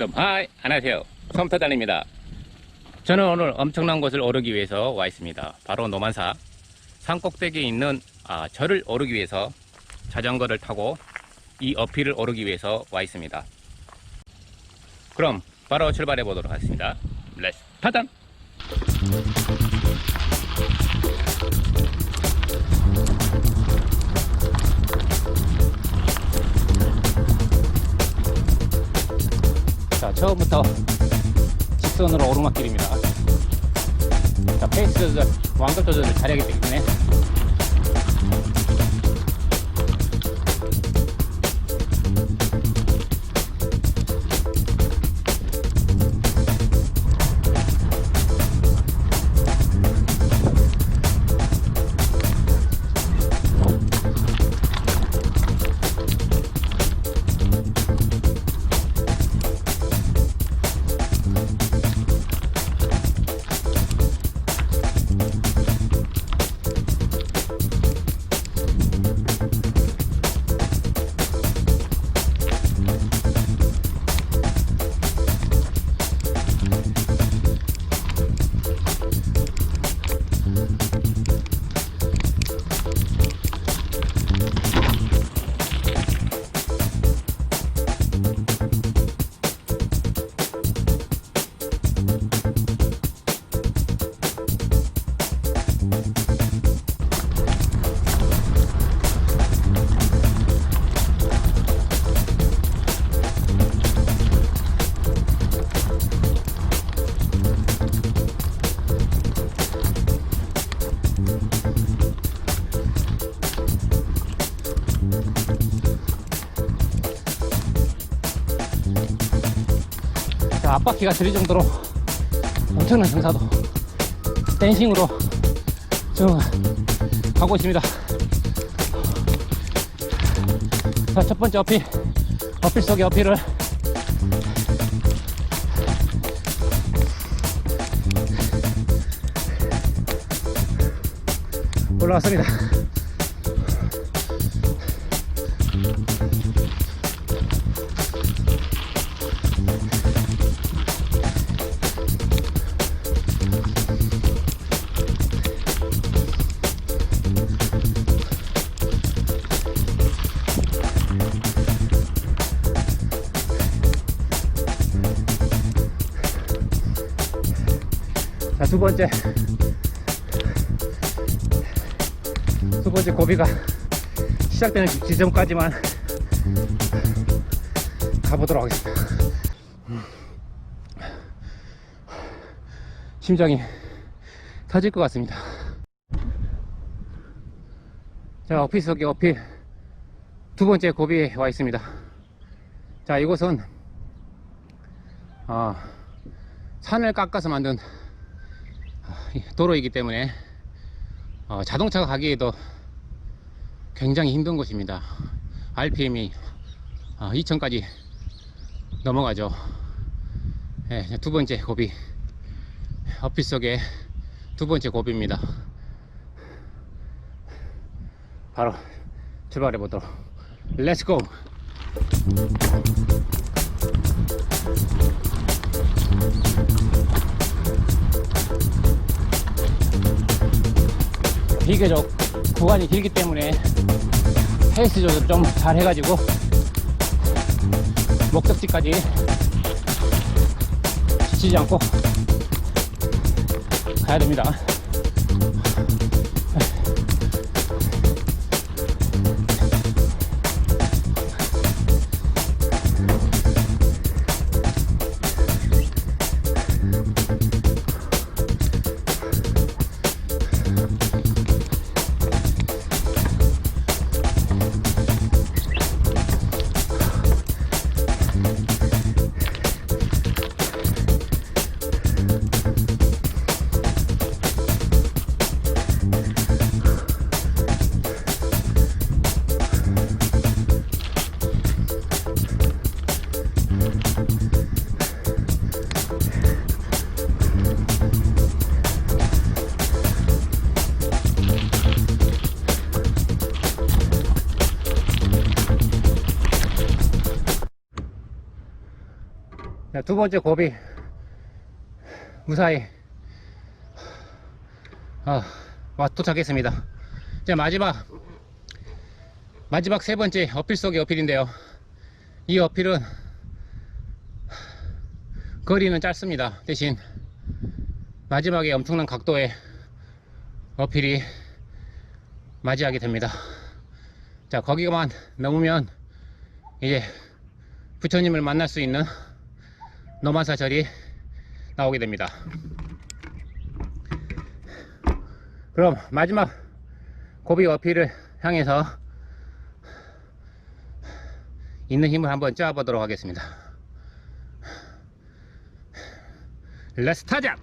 좀 하이 안녕하세요. 달입니다. 저는 오늘 엄청난 곳을 오르기 위해서 와 있습니다. 바로 노만사. 산 꼭대기에 있는 아, 절을 오르기 위해서 자전거를 타고 이 어필을 오르기 위해서 와 있습니다. 그럼 바로 출발해 보도록 하겠습니다. 렛츠 타단 자 처음부터 직선으로 오르막길입니다. 자 페이스 조절 완급 조절을 잘하기 때문에 앞바퀴가 들릴 정도로 엄청난 경사도 댄싱으로 지금 가고 있습니다. 자, 첫 번째 어필, 어필 속의 어필을 올라왔습니다. 자, 두 번째. 두 번째 고비가 시작되는 지점까지만 가보도록 하겠습니다. 음. 심장이 터질 것 같습니다. 자, 오피스 속의 어필 두 번째 고비에 와 있습니다. 자, 이곳은 어, 산을 깎아서 만든 도로이기 때문에 어, 자동차가 가기에도 굉장히 힘든 곳입니다. RPM이 어, 2000까지 넘어가죠. 예, 두 번째 고비 어필 속의 두 번째 고비입니다. 바로 출발해 보도록 렛츠고! 비교적 구간이 길기 때문에 페이스 조절 좀 잘 해가지고 목적지까지 지치지 않고 가야 됩니다. 두 번째 고비 무사히 어, 와 도착했습니다. 이제 마지막 마지막 세 번째 어필 속의 어필인데요. 이 어필은 거리는 짧습니다. 대신 마지막에 엄청난 각도의 어필이 맞이하게 됩니다. 자, 거기만 넘으면 이제 부처님을 만날 수 있는 노만사절이 나오게 됩니다. 그럼 마지막 고비 어필을 향해서 있는 힘을 한번 짜보도록 하겠습니다. 렛츠 타자!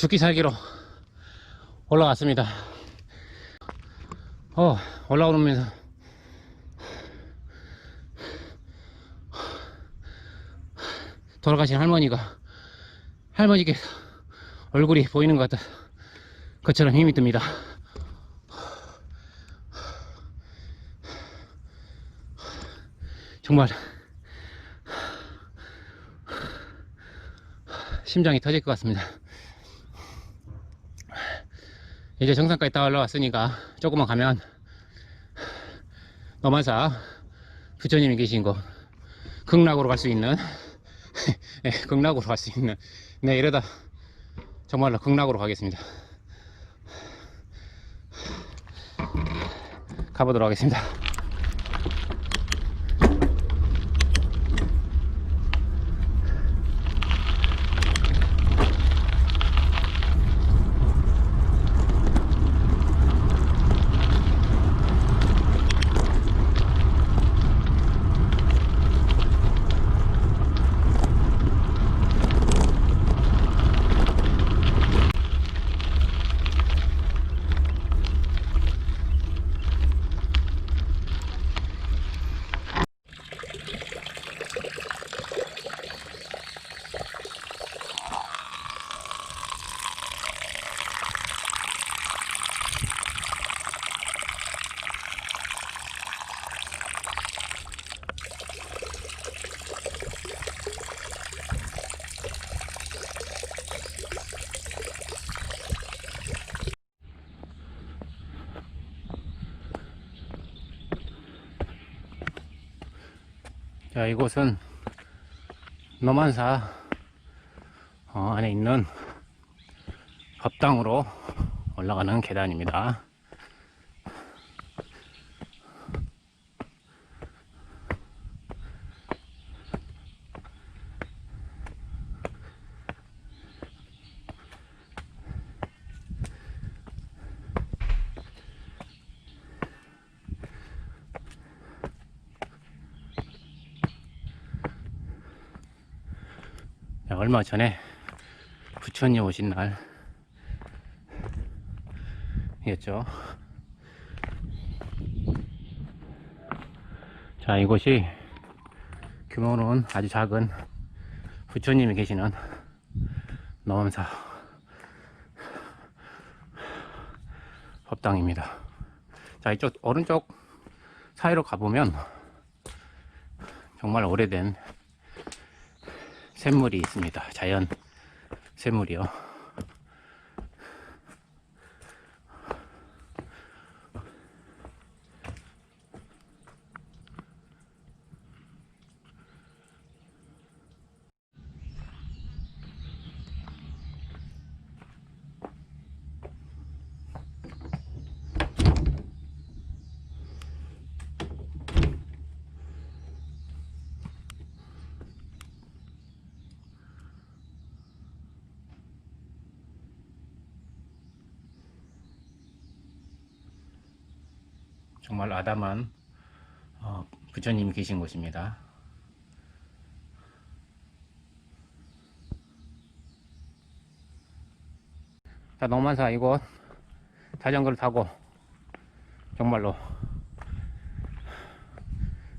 죽기 살기로 올라왔습니다. 어, 올라오면서 돌아가신 할머니가 할머니께서 얼굴이 보이는 것 같아 그처럼 힘이 듭니다. 정말 심장이 터질 것 같습니다. 이제 정상까지 다 올라왔으니까 조금만 가면 너만사 부처님이 계신 곳 극락으로 갈 수 있는 네, 극락으로 갈 수 있는 네 이러다 정말로 극락으로 가겠습니다. 가보도록 하겠습니다. 자, 이곳은 노만사 어, 안에 있는 법당으로 올라가는 계단입니다. 얼마 전에 부처님 오신 날 이었죠. 자, 이곳이 규모는 아주 작은 부처님이 계시는 노원사 법당입니다. 자, 이쪽 오른쪽 사이로 가보면 정말 오래된 샘물이 있습니다. 자연 샘물이요. 정말 아담한 어, 부처님이 계신 곳입니다. 자, 노만사 이곳 자전거를 타고 정말로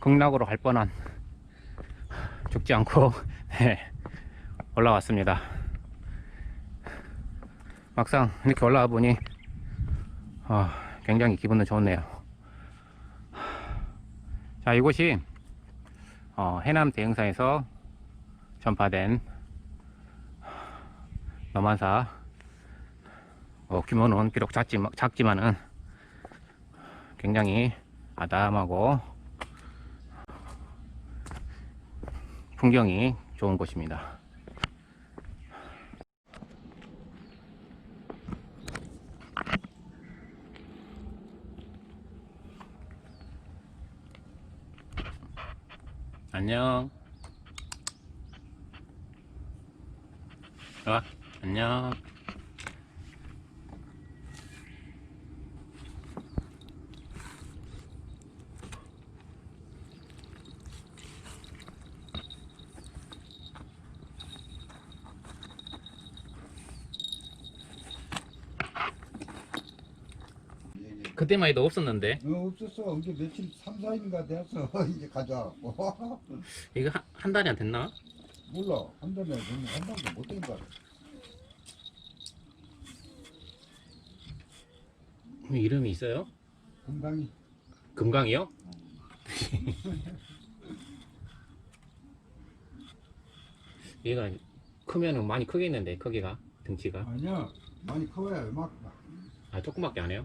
극락으로 갈 뻔한 죽지 않고 네, 올라왔습니다. 막상 이렇게 올라와 보니 아, 굉장히 기분은 좋네요. 자, 이곳이 어, 해남 대흥사에서 전파된 너만사 어, 규모는 비록 작지, 작지만은 굉장히 아담하고 풍경이 좋은 곳입니다. 안녕. 와, 안녕. 그때만 해도 없었는데 어, 없었어. 이게 며칠 3, 4일인가 돼서 이제 가져왔고. 이거 한, 한 달이 안 됐나? 몰라. 한 달에 한 달도 못된 거야. 이름이 있어요? 금강이. 금강이요? 얘가 크면은 많이 크겠는데 크기가 등치가 아니야. 많이 커야 막. 아 조금밖에 안 해요?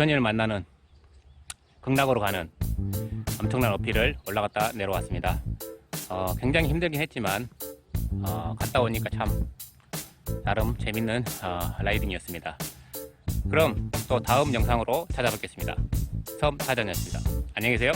어, 부처님을 만나는 극락으로 가는 엄청난 어필을 올라갔다 내려왔습니다. 어, 굉장히 힘들긴 했지만 어, 갔다 오니까 참 나름 재밌는 어, 라이딩이었습니다. 그럼 또 다음 영상으로 찾아뵙겠습니다. 섬 사전이었습니다. 안녕히 계세요.